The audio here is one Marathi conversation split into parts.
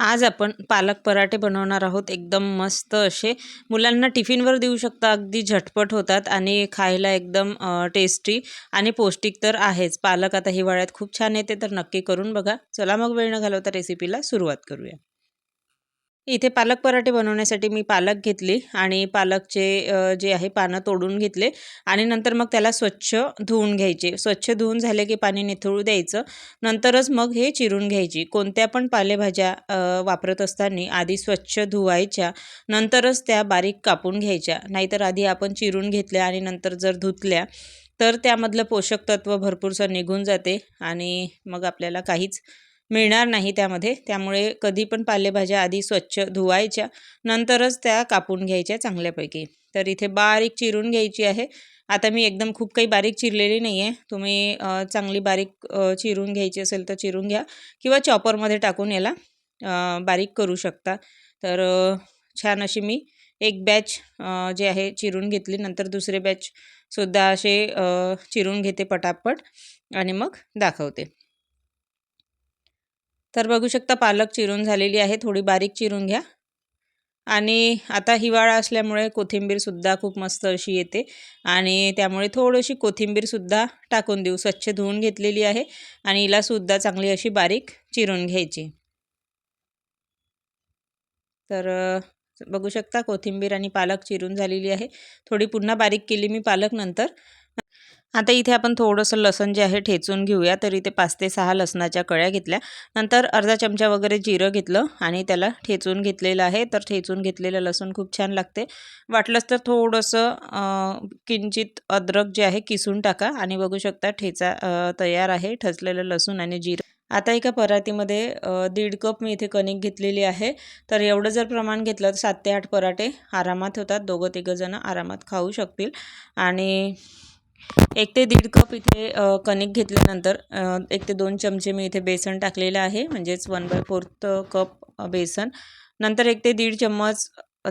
आज आपण पालक पराठे बनवणार आहोत. एकदम मस्त असे. मुलांना टिफिनवर देऊ शकता. अगदी झटपट होतात आणि खायला एकदम टेस्टी आणि पौष्टिक तर आहेच. पालक आता हिवाळ्यात खूप छान येते तर नक्की करून बघा. चला मग वेळ न घालवता रेसिपीला सुरुवात करूया. इथे पालक पराठे बनवण्यासाठी मी पालक घेतली आणि पालकचे जे आहे पानं तोडून घेतले आणि नंतर मग त्याला स्वच्छ धुवून घ्यायचे. स्वच्छ धुवून झाले की पाणी निथळू द्यायचं. नंतरच मग हे चिरून घ्यायची. कोणत्या पण पालेभाज्या वापरत असताना आधी स्वच्छ धुवायच्या. नंतरच त्या बारीक कापून घ्यायच्या. नाहीतर आधी आपण चिरून घेतल्या आणि नंतर जर धुतल्या तर त्यामधलं पोषक तत्व भरपूरसं निघून जाते आणि मग आपल्याला काहीच मिळणार नाही त्यामध्ये. त्यामुळे कधी पण पालेभाज्या आधी स्वच्छ धुवायच्या नंतरच त्या कापून घ्यायच्या चांगल्यापैकी. तर इथे बारीक चिरून घ्यायची आहे. आता मी एकदम खूप काही बारीक चिरलेली नाही आहे तुम्ही चांगली बारीक चिरून घ्यायची असेल तर चिरून घ्या किंवा चॉपरमध्ये टाकून याला बारीक करू शकता. तर छान अशी मी एक बॅच जे आहे चिरून घेतली. नंतर दुसरे बॅचसुद्धा असे चिरून घेते पटापट आणि मग दाखवते. तर बघू शकता पालक चिरून झालेली आहे. थोडी बारीक चिरून घ्या. आणि आता हिवाळा असल्यामुळे कोथिंबीरसुद्धा खूप मस्त अशी येते. आणि त्यामुळे थोडीशी कोथिंबीरसुद्धा टाकून देऊ. स्वच्छ धुवून घेतलेली आहे. आणि हिलासुद्धा चांगली अशी बारीक चिरून घ्यायची. तर बघू शकता कोथिंबीर आणि पालक चिरून झालेली आहे. थोडी पुन्हा बारीक केली मी पालक नंतर. आता इथे आपण थोडंसं लसण जे आहे ठेचून घेऊया तर इथे पाच ते सहा लसणाच्या कळ्या घेतल्या. नंतर अर्धा चमचा वगैरे जिरं घेतलं आणि त्याला ठेचून घेतलेलं आहे. तर ठेचून घेतलेलं लसूण खूप छान लागते. वाटलंच तर थोडंसं किंचित अद्रक जे आहे किसून टाका आणि बघू शकता ठेचा तयार आहे. ठचलेलं लसूण आणि जिरं. आता एका पराठीमध्ये दीड कप मी इथे कणिक घेतलेली आहे. तर एवढं जर प्रमाण घेतलं तर सात ते आठ पराठे आरामात होतात. दोघं तिघं जणं आरामात खाऊ शकतील. आणि एक ते दीड कप इथे कणिक घेतल्यानंतर एक ते दोन चमचे मी इथे बेसन टाकलेलं आहे. म्हणजेच वन बाय फोर्थ कप बेसन. नंतर एक ते दीड चम्मच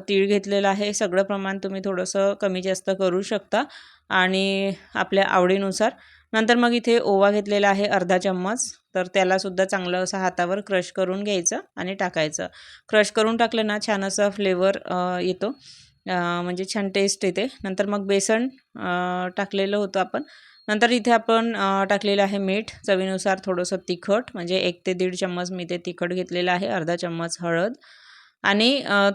तीळ घेतलेलं आहे. सगळं प्रमाण तुम्ही थोडंसं कमी जास्त करू शकता. आणि आपल्या आवडीनुसार. नंतर मग इथे ओवा घेतलेला आहे अर्धा चम्मच. तर त्यालासुद्धा चांगलं असं हातावर क्रश करून घ्यायचं आणि टाकायचं. क्रश करून टाकलं ना छान असा फ्लेवर येतो. म्हणजे छान टेस्ट येते. नंतर मग बेसन टाकलेलं होतं आपण. नंतर इथे आपण टाकलेलं आहे मीठ. चवीनुसार थोडंसं तिखट म्हणजे एक ते दीड चम्मच मी ते तिखट घेतलेलं आहे अर्धा चम्मच हळद. आणि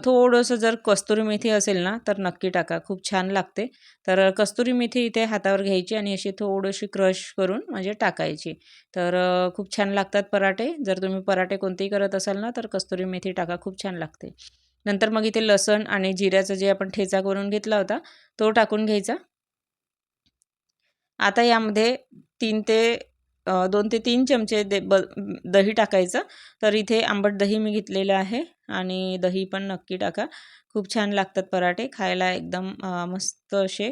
थोडंसं जर कस्तुरी मेथी असेल ना तर नक्की टाका. खूप छान लागते. तर कस्तुरी मेथी इथे हातावर घ्यायची आणि अशी थोडीशी क्रश करून म्हणजे टाकायची. तर खूप छान लागतात पराठे. जर तुम्ही पराठे कोणतेही करत असाल ना तर कस्तुरी मेथी टाका. खूप छान लागते. नंतर मग इथे लसण आणि जिऱ्याचं जे आपण ठेचा करून घेतला होता तो टाकून घ्यायचा. आता यामध्ये तीन ते दोन ते तीन चमचे दे ब दही टाकायचं. तर इथे आंबट दही मी घेतलेलं आहे आणि दही पण नक्की टाका. खूप छान लागतात पराठे खायला एकदम मस्त असे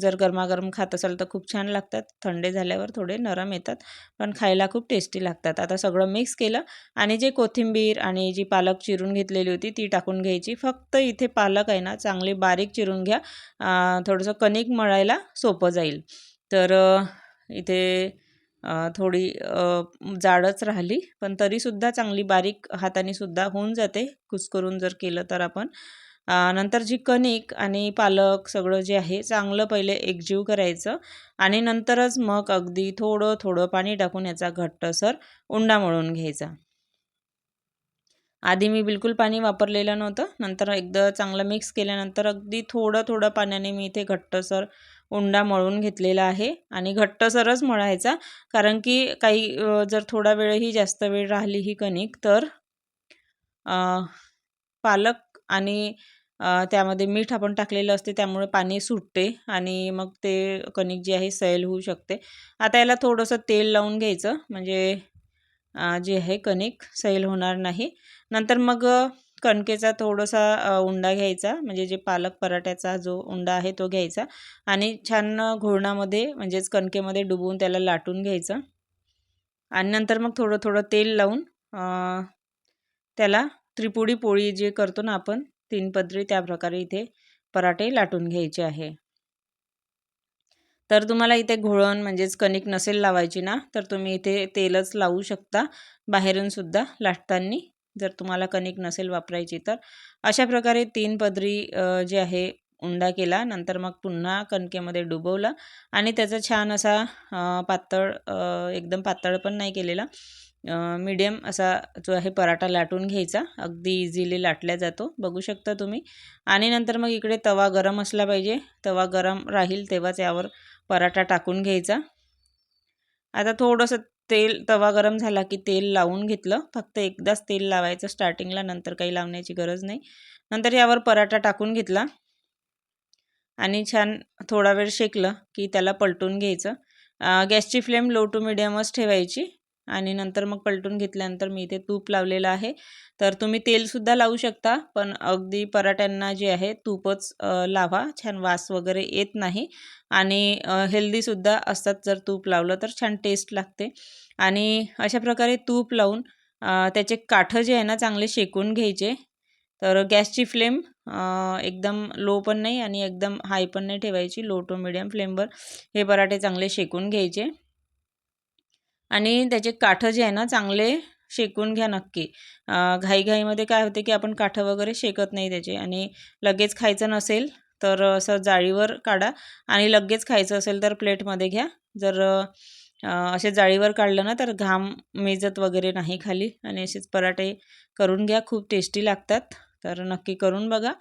जर गरमागरम खात असाल तर खूप छान लागतात. थंडे झाल्यावर थोडे नरम येतात पण खायला खूप टेस्टी लागतात. आता सगळं मिक्स केलं आणि जे कोथिंबीर आणि जी पालक चिरून घेतलेली होती ती टाकून घ्यायची. फक्त इथे पालक आहे ना चांगली बारीक चिरून घ्या. थोडंसं कणिक मळायला सोपं जाईल. तर इथे थोडी जाडच राहिली पण तरीसुद्धा चांगली बारीक हाताने सुद्धा होऊन जाते. कुस्करून जर केलं तर आपण. नंतर जी कणिक आणि पालक सगळं जे आहे चांगलं पहिले एकजीव करायचं आणि नंतरच मग अगदी थोडं थोडं पाणी टाकून याचा घट्टसर उंडा मळून घ्यायचा. आधी मी बिलकुल पाणी वापरलेलं नव्हतं. नंतर एकदा चांगलं मिक्स केल्यानंतर अगदी थोडं थोडं पाण्याने मी इथे घट्टसर उंडा मळून घेतलेला आहे आणि घट्टसरच मळायचा. कारण की काही जर थोडा वेळही जास्त वेळ राहिली ही कणिक तर पालक आणि त्यामध्ये मीठ आपण टाकलेलं असते त्यामुळे पाणी सुटते आणि मग ते कणिक जी आहे सैल होऊ शकते. आता याला थोडंसं तेल लावून घ्यायचं म्हणजे जे आहे कणिक सैल होणार नाही. नंतर मग कणकेचा थोडासा उंडा घ्यायचा म्हणजे जे पालक पराठ्याचा जो उंडा आहे तो घ्यायचा आणि छान घोळणामध्ये म्हणजेच कणकेमध्ये डुबवून त्याला लाटून घ्यायचं. आणि नंतर मग थोडं थोडं तेल लावून त्याला त्रिपुडी पोळी जे करतो ना आपण तीन पदरी त्या प्रकारे इथे पराठे लाटून घ्यायचे आहे. तर तुम्हाला इथे घोळण म्हणजेच कणिक नसेल लावायची ना तर तुम्ही इथे तेलच लावू शकता. बाहेरून सुद्धा लाटताना जर तुम्हाला कणिक नसेल वापरायची तर. अशा प्रकारे तीन पदरी जे आहे उंडा केला नंतर मग पुन्हा कणकेमध्ये डुबवला आणि त्याचा छान असा पातळ एकदम पातळ पण नाही केलेला. मीडियम असा जो आहे पराठा लाटून घ्यायचा. अगदी इझिली लाटल्या जातो. बघू शकता तुम्ही. आणि नंतर मग इकडे तवा गरम असला पाहिजे. तवा गरम राहील तेव्हाच यावर पराठा टाकून घ्यायचा. आता थोडंसं तेल तवा गरम झाला की तेल लावून घेतलं. फक्त एकदाच तेल लावायचं स्टार्टिंगला नंतर काही लावण्याची गरज नाही. नंतर यावर पराठा टाकून घेतला. आणि छान थोडा वेळ शेकलं की त्याला पलटून घ्यायचं. गॅसची फ्लेम लो टू मिडियमच ठेवायची. आणि नंतर मग पलटून घेतल्यानंतर मी इथे तूप लावलेलं आहे. तर तुम्ही तेलसुद्धा लावू शकता पण अगदी पराठ्यांना जे आहे तूपच लावा. छान वास वगैरे येत नाही आणि हेल्दीसुद्धा असतात जर तूप लावलं तर छान टेस्ट लागते. आणि अशा प्रकारे तूप लावून त्याचे काठं जे आहे ना चांगले शेकून घ्यायचे. तर गॅसची फ्लेम एकदम लो पण नाही आणि एकदम हाय पण नाही ठेवायची. लो टू मिडियम फ्लेमवर हे पराठे चांगले शेकून घ्यायचे. आणि त्याचे काठं जे आहे ना चांगले शेकून घ्या नक्की. घाईघाईमध्ये काय होते की आपण काठं वगैरे शेकत नाही त्याचे आणि लगेच खायचं नसेल तर असं जाळीवर काढा आणि लगेच खायचं असेल तर प्लेटमध्ये घ्या. जर असे जाळीवर काढलं ना तर घाम मेजत वगैरे नाही खाली. आणि असेच पराठे करून घ्या खूप टेस्टी लागतात. तर नक्की करून बघा.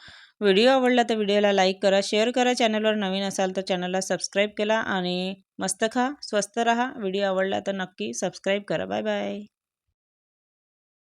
व्हिडिओ आवडला तर व्हिडिओला लाईक करा शेअर करा चॅनलवर नवीन असाल तर चॅनलला सबस्क्राईब केला आणि मस्त खा स्वस्त रहा. व्हिडिओ आवडला तर नक्की सबस्क्राईब करा. Bye bye.